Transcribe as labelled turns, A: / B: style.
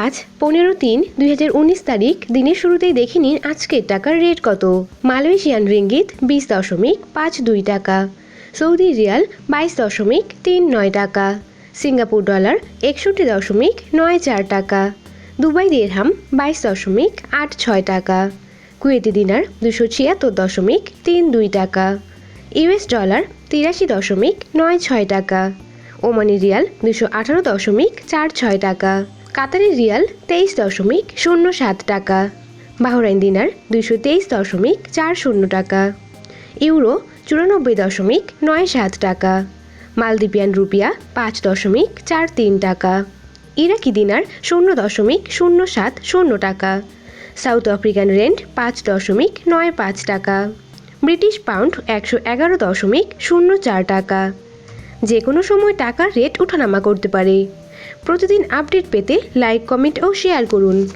A: আজ পনেরো তিন দুই তারিখ, দিনের শুরুতেই দেখে নিন আজকের টাকার রেট কত। মালয়েশিয়ান রিঙ্গিত বিশ দশমিক পাঁচ দুই টাকা, সৌদি রিয়াল বাইশ দশমিক তিন নয় টাকা, সিঙ্গাপুর ডলার একষট্টি দশমিক নয় চার টাকা, দুবাই দিরহাম বাইশ দশমিক আট ছয় টাকা, কুয়েতি দিনার দুশো ছিয়াত্তর দশমিক তিন দুই টাকা, ইউএস ডলার তিরাশি দশমিক নয় ছয় টাকা, ওমানি রিয়াল দুশো আঠারো দশমিক চার ছয় টাকা কাতারি রিয়াল তেইশ দশমিক শূন্য সাত টাকা। বাহরাইন দিনার দুশো তেইশ দশমিক চার শূন্য টাকা। ইউরো চুরানব্বই দশমিক নয় সাত টাকা। মালদ্বীপিয়ান রুপিয়া পাঁচ দশমিক চার তিন টাকা। ইরাকি দিনার শূন্য দশমিক শূন্য সাত শূন্য টাকা। সাউথ আফ্রিকান রেন্ট পাঁচ দশমিক নয় পাঁচ টাকা। ব্রিটিশ পাউন্ড একশো এগারো দশমিক শূন্য চার টাকা। যে কোনো সময় টাকার রেট ওঠানামা করতে পারে। প্রতিদিন আপডেট পেতে লাইক, কমেন্ট ও শেয়ার করুন।